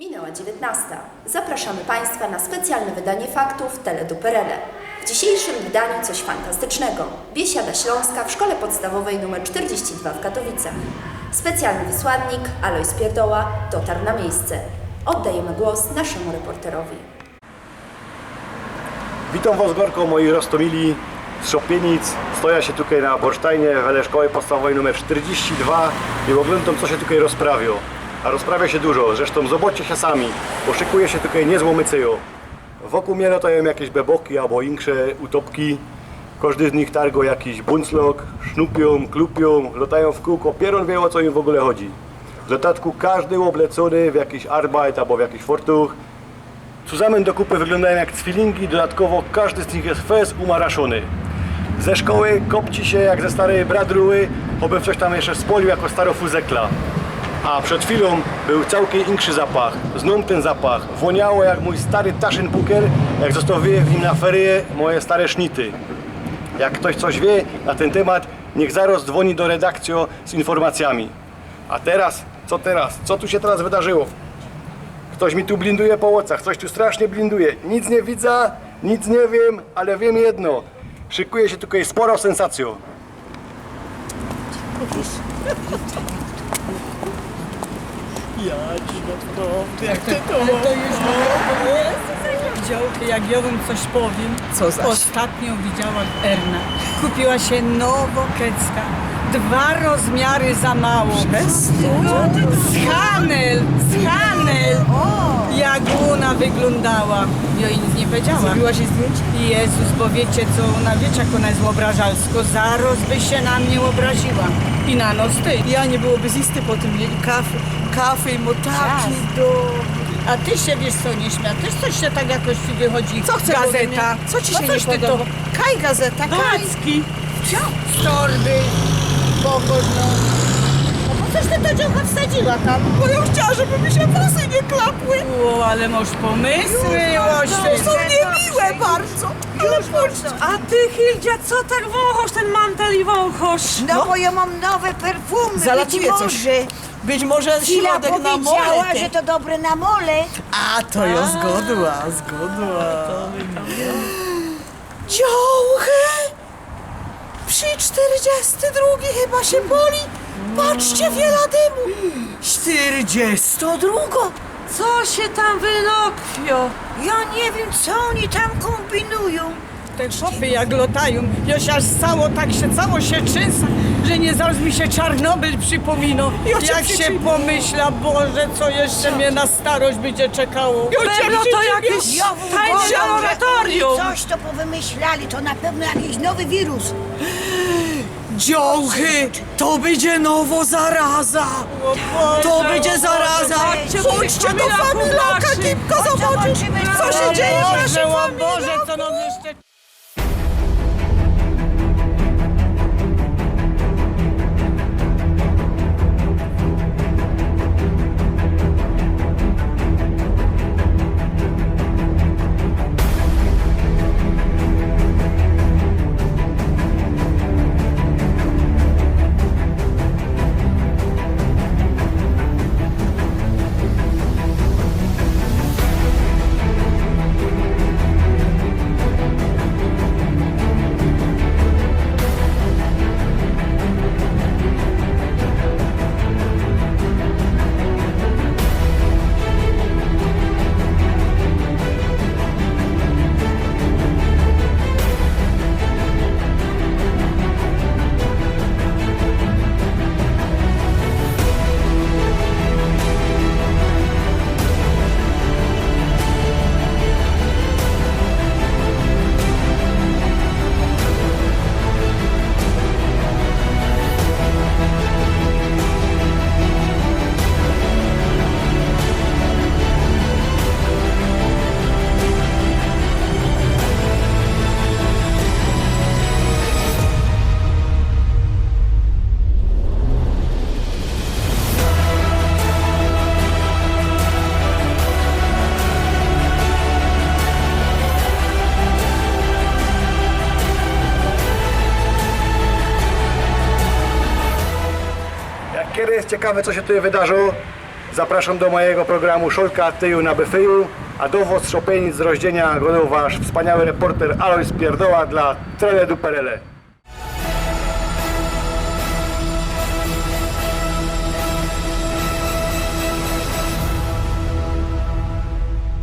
Minęła 19. Zapraszamy Państwa na specjalne wydanie faktów Teleduperele. W dzisiejszym wydaniu coś fantastycznego. Biesiada Śląska w Szkole Podstawowej nr 42 w Katowicach. Specjalny wysłannik Alois Pierdoła dotarł na miejsce. Oddajemy głos naszemu reporterowi. Witam Was gorko moi rostomili z Szopienic. Stoję się tutaj na Borsztajnie w Szkoły Podstawowej nr 42 i oglądam co się tutaj rozprawia. A rozprawia się dużo, zresztą zobaczcie się sami, bo szykuje się tutaj niezłą mycyjo. Wokół mnie latają jakieś beboki albo insze utopki. Każdy z nich targo jakiś bunclok, sznupią, klupią, latają w kółko, pieron wie o co im w ogóle chodzi. W dodatku każdy oblecony w jakiś arbeit albo w jakiś fortuch, Zusammen do kupy wyglądają jak cwilingi, dodatkowo każdy z nich jest fez umaraszony. Ze szkoły kopci się jak ze starej bradruły, obym coś tam jeszcze spolił jako starofuzekla. A przed chwilą był całkiem inszy zapach. Znów ten zapach. Woniało jak mój stary taszyn buker, jak został wyjew im na ferie moje stare sznity. Jak ktoś coś wie na ten temat, niech zaraz dzwoni do redakcji z informacjami. A teraz, co teraz? Co tu się teraz wydarzyło? Ktoś mi tu blinduje po łocach, coś tu strasznie blinduje. Nic nie widzę, nic nie wiem, ale wiem jedno. Szykuje się tutaj sporo sensacją. Jak to, ale to już było Działki, jak ja wam coś powiem, Co zaś? ostatnio widziałam Erna. Kupiła się nowo kecka. Dwa rozmiary za mało. Schanel, schanel. Jak ona wyglądała. Ja jej nic nie powiedziałam. Zrobiłaś jej zdjęcie? Jezus, bo wiecie co, ona wiecie jak ona jest obrażalsko. Zaraz by się na mnie obraziła. I na nos ty. Ja nie byłoby z listy po tym mieli kafy, kafy i motaki do... A ty się wiesz co nie śmia, też coś się tak jakoś ci wychodzi. Co chcesz ode Gazeta. Co ci się no coś nie ty podoba? to Kaj gazeta, kaj. Packi. Z torby. No. No coś ty to działka wsadziła tam? Bo ja chciała, żeby mi się włosy nie klapły. O, ale masz pomysły, To Osiu. są niemiłe bardzo. Ale puść. A ty, Hildzia, co tak wąchasz ten mantel i wąchasz? No, bo ja mam nowe perfumy, Zalatuje być coś. może. Być może środek na powiedziała, mole. że to dobre na mole. A to ja zgodła, zgodła. Działchy! Przy 42 chyba się boli. Patrzcie, wiele dymu. 42? Co się tam wynokwio? Ja nie wiem, co oni tam kombinują. Te chłopy jak lotają, ja się aż cało tak się, cało się trzęsa, że nie zaraz mi się Czarnobyl przypomina. Ja cię Jak się przyczynię. pomyśla, Boże, co jeszcze mnie na starość będzie czekało. Pewno to jakieś Ja w tajne uważam, że oni laboratorium. coś to powymyślali, to na pewno jakiś nowy wirus. Działchy! To będzie nowo zaraza! To będzie zaraza! Chodźcie do Familaka. Kipko, zobaczyć, co się dzieje w naszej o familii. Boże, co nam jeszcze... Kiedy jest ciekawe co się tutaj wydarzyło, Zapraszam do mojego programu Szolka Tyju na Byfyju, a dowoz Szopienic z rozdzienia agronowy wasz wspaniały reporter Alois Pierdoła dla Trele du Perele.